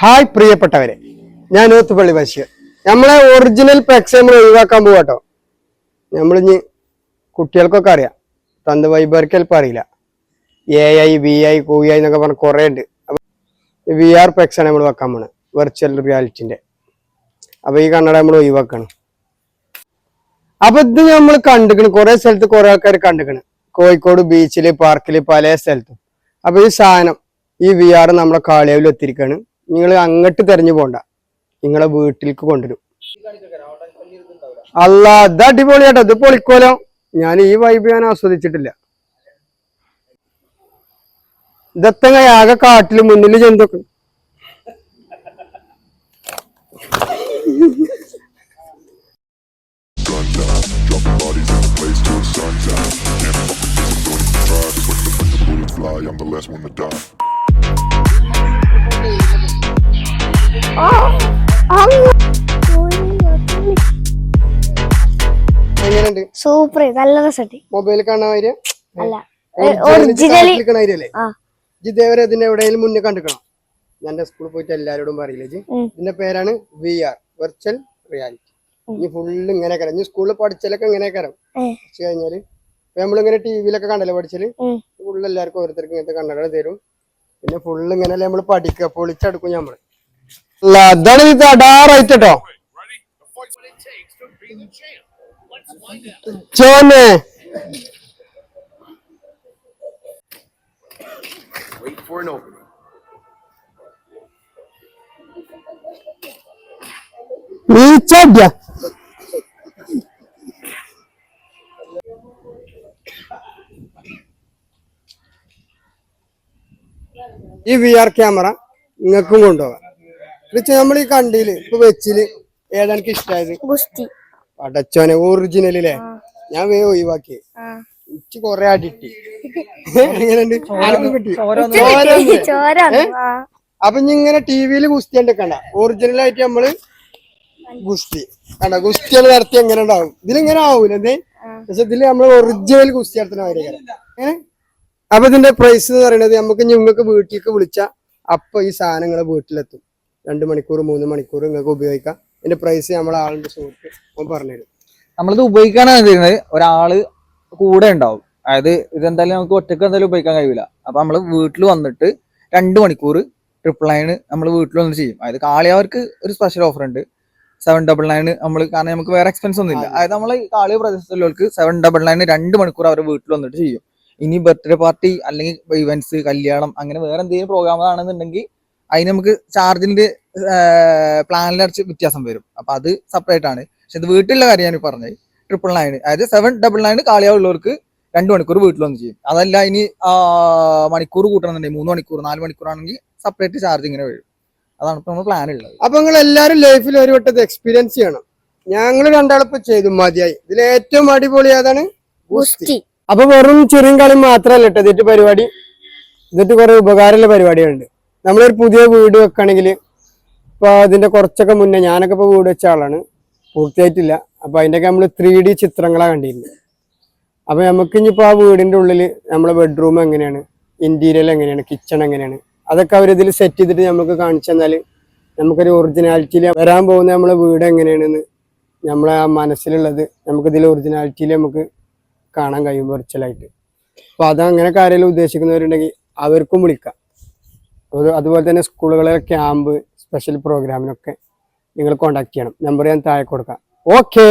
Hi പ്രിയപ്പെട്ടവരെ ഞാൻ ഓത്തുപള്ളി ബഷീർ. നമ്മളെ ഒറിജിനൽ പെക്സ് നമ്മൾ ഒഴിവാക്കാൻ പോവാട്ടോ നമ്മളിഞ്ഞ് കുട്ടികൾക്കൊക്കെ അറിയാം തന്ത വൈബർക്ക് ചിലപ്പോൾ അറിയില്ല. എ ഐ വി ഐ കു ഐ എന്നൊക്കെ പറഞ്ഞ കുറേ ഉണ്ട്. വി ആർ പെക്സ് ആണ് നമ്മൾ വെക്കാൻ പോണത് വെർച്വൽ റിയാലിറ്റിന്റെ അപ്പൊ ഈ കണ്ണട നമ്മൾ ഒഴിവാക്കണം. അപ്പൊ ഇത് നമ്മൾ കണ്ടുക്കണ് കുറെ സ്ഥലത്ത് കുറെ ആൾക്കാർ കണ്ടുക്കണ്. കോഴിക്കോട് ബീച്ചിൽ പാർക്കിൽ പല സ്ഥലത്തും. അപ്പൊ ഈ സാധനം ഈ വി ആർ നമ്മളെ കാളിയാവിൽ എത്തിരിക്കാണ് നിങ്ങൾ അങ്ങോട്ട് തെരഞ്ഞു പോണ്ട. നിങ്ങളെ വീട്ടിലേക്ക് കൊണ്ടുവരും. അല്ല ഇത് അടിപൊളിയാട്ടോ ഇത് പൊളിക്കോലോ. ഞാൻ ഈ വൈബ് ഞാൻ ആസ്വദിച്ചിട്ടില്ല. ഇതെത്തങ്ങ ആകെ കാട്ടിൽ മുന്നിൽ ചെന്തൊക്കെ I'm the last the to till എങ്ങനെയുണ്ട്? സൂപ്പർ നല്ല രസമുണ്ട് മൊബൈൽ കാണാൻ അല്ല ഒറിജിനലി ഇതിന്റെ എവിടെയെങ്കിലും മുന്നേ കണ്ടിക്കണം ഞാൻ സ്കൂളിൽ പോയിട്ട് എല്ലാരോടും പറയില്ലേ ജി. ഇതിന്റെ പേരാണ് വി ആർ വെർച്വൽ റിയാലിറ്റി ഇനി ഫുള്ള് ഇങ്ങനെ കരം ഇനി സ്കൂളിൽ പഠിച്ചാലൊക്കെ ഇങ്ങനെ കരം. പഠിച്ചു കഴിഞ്ഞാൽ നമ്മളിങ്ങനെ ടി വിയിലൊക്കെ കണ്ടല്ലോ പഠിച്ചാൽ? ഫുള്ള് എല്ലാവർക്കും ഓരോരുത്തർക്കും ഇങ്ങനത്തെ കണ്ണടകൾ തരും. പിന്നെ ഫുള്ള് ഇങ്ങനെ നമ്മൾ പഠിക്കുക പൊളിച്ചെടുക്കും നമ്മൾ. അതാണ് ഇത് അടാറായിട്ട് കേട്ടോ ചോന്നെ Wait for an opening. നീച്ചടിയ. ഈ വി ആർ ക്യാമറ നിങ്ങൾക്കും കൊണ്ടുപോകാം. നമ്മൾ ഈ കണ്ടിൽ ഇപ്പൊ വെച്ചിൽ ഏതാണ് എനിക്ക് ഇഷ്ടായത് അടച്ചോനെ ഒറിജിനൽ അല്ലേ ഞാൻ വേ ഒഴിവാക്കി. ഇച്ച് കൊറേ അടിട്ടി. എങ്ങനെയുണ്ട്? അപ്പൊ ഇങ്ങനെ ടി വിയിൽ ഗുസ്തി കണ്ട ഒറിജിനൽ ആയിട്ട് നമ്മൾ ഗുസ്തി. കണ്ട? ഗുസ്തികൾ നടത്തി എങ്ങനെ ഉണ്ടാവും? ഇതിലിങ്ങനെ ആവൂല. എന്തേ? പക്ഷെ ഇതിൽ നമ്മൾ ഒറിജിനൽ ഗുസ്തി നടത്തുന്ന മാതിരി അപ്പൊ ഇതിന്റെ പ്രൈസ് എന്ന് പറയുന്നത് നമുക്ക് നിങ്ങൾക്ക് വീട്ടിലേക്ക് വിളിച്ച അപ്പൊ ഈ സാധനങ്ങൾ വീട്ടിലെത്തും. രണ്ട് മണിക്കൂർ മൂന്ന് മണിക്കൂർ നിങ്ങൾക്ക് ഉപയോഗിക്കാം. ഇതിന്റെ പ്രൈസ് നമ്മളെ ആളുടെ സുഹൃത്ത് ഓൻ പറഞ്ഞുതരും. നമ്മളിത് ഉപയോഗിക്കാനാണ് ചെയ്യുന്നത് ഒരാൾ കൂടെ ഉണ്ടാവും. അതായത് ഇതെന്തായാലും നമുക്ക് ഒറ്റയ്ക്ക് എന്തായാലും ഉപയോഗിക്കാൻ കഴിയില്ല അപ്പൊ നമ്മൾ വീട്ടിൽ വന്നിട്ട് രണ്ട് മണിക്കൂർ ട്രിപ്പിൾ നയൻ നമ്മൾ വീട്ടിൽ വന്ന് ചെയ്യും. അതായത് കാളിയവർക്ക് ഒരു സ്പെഷ്യൽ ഓഫർ ഉണ്ട്. സെവൻ ഡബിൾ നയൻ നമ്മൾ കാരണം നമുക്ക് വേറെ എക്സ്പെൻസ് ഒന്നും ഇല്ല അതായത് നമ്മൾ കാളിയ പ്രദേശത്തുള്ളവർക്ക് സെവൻ ഡബിൾ നയൻ രണ്ട് മണിക്കൂർ അവർ വീട്ടിൽ വന്നിട്ട് ചെയ്യും. ഇനി ബർത്ത്ഡേ പാർട്ടി അല്ലെങ്കിൽ ഇവന്റ്സ് കല്യാണം അങ്ങനെ വേറെ എന്തെങ്കിലും പ്രോഗ്രാം ആണെന്നുണ്ടെങ്കിൽ അതിന് നമുക്ക് ചാർജിന്റെ പ്ലാനിൽ പ്ലാനിലടച്ച് വ്യത്യാസം വരും. അപ്പൊ അത് സെപ്പറേറ്റ് ആണ്. പക്ഷെ ഇത് വീട്ടിലുള്ള കാര്യം ഞാൻ പറഞ്ഞത്. ട്രിപ്പിൾ നയൻ അതായത് സെവൻ ഡബിൾ നയൻ കാളിയാവുള്ളവർക്ക് രണ്ട് മണിക്കൂർ വീട്ടിൽ വന്ന് ചെയ്യും. അതല്ല ഇനി ആ, മണിക്കൂർ കൂട്ടണമെന്നുണ്ടെങ്കിൽ മൂന്ന് മണിക്കൂർ നാല് മണിക്കൂർ ആണെങ്കിൽ സെപ്പറേറ്റ് ചാർജ് ഇങ്ങനെ വരും. അതാണ് ഇപ്പൊ നമ്മൾ പ്ലാൻ ഉള്ളത് അപ്പൊ നിങ്ങൾ എല്ലാവരും ലൈഫിൽ ഒരു വട്ടത്തെ എക്സ്പീരിയൻസ് ചെയ്യണം. ഞങ്ങൾ രണ്ടാളിപ്പോ ചെയ്തു മതിയായി. ഇതിൽ ഏറ്റവും അടിപൊളി ഏതാണ്? ഗുസ്തി. അപ്പൊ വെറും ചെറിയ കളി മാത്രല്ല കേട്ടോ. ഇതിട്ട് പരിപാടി. ഇതിട്ട് കുറെ ഉപകാരമുള്ള പരിപാടികളുണ്ട്. നമ്മളൊരു പുതിയ വീട് വെക്കണമെങ്കിൽ ഇപ്പൊ അതിന്റെ കുറച്ചൊക്കെ മുന്നേ ഞാനൊക്കെ ഇപ്പൊ വീട് വെച്ച ആളാണ്. പൂർത്തിയായിട്ടില്ല. അപ്പൊ അതിന്റെയൊക്കെ നമ്മൾ ത്രീ ഡി ചിത്രങ്ങളാണ് കണ്ടിരുന്നത്. അപ്പൊ നമുക്ക് ഇനിയിപ്പോൾ ആ വീടിന്റെ ഉള്ളിൽ നമ്മളെ ബെഡ്റൂം എങ്ങനെയാണ്? ഇന്റീരിയൽ എങ്ങനെയാണ്? കിച്ചൺ എങ്ങനെയാണ്? അതൊക്കെ അവർ ഇതിൽ സെറ്റ് ചെയ്തിട്ട് നമുക്ക് കാണിച്ചു തന്നാൽ നമുക്കൊരു ഒറിജിനാലിറ്റിയിൽ വരാൻ പോകുന്ന നമ്മളെ വീട് എങ്ങനെയാണെന്ന് നമ്മളെ ആ മനസ്സിലുള്ളത് നമുക്ക് ഇതിൽ ഒറിജിനാലിറ്റിയിൽ നമുക്ക് കാണാൻ കഴിയും വെർച്വലായിട്ട് അപ്പൊ അത് അങ്ങനെ കാര്യങ്ങൾ ഉദ്ദേശിക്കുന്നവരുണ്ടെങ്കിൽ അവർക്കും വിളിക്കാം. അതുപോലെ തന്നെ സ്കൂളുകളെ ക്യാമ്പ് സ്പെഷ്യൽ പ്രോഗ്രാമിനൊക്കെ നിങ്ങൾ കോൺടാക്ട് ചെയ്യണം. നമ്പർ ഞാൻ താഴെ കൊടുക്കാം. ഓക്കേ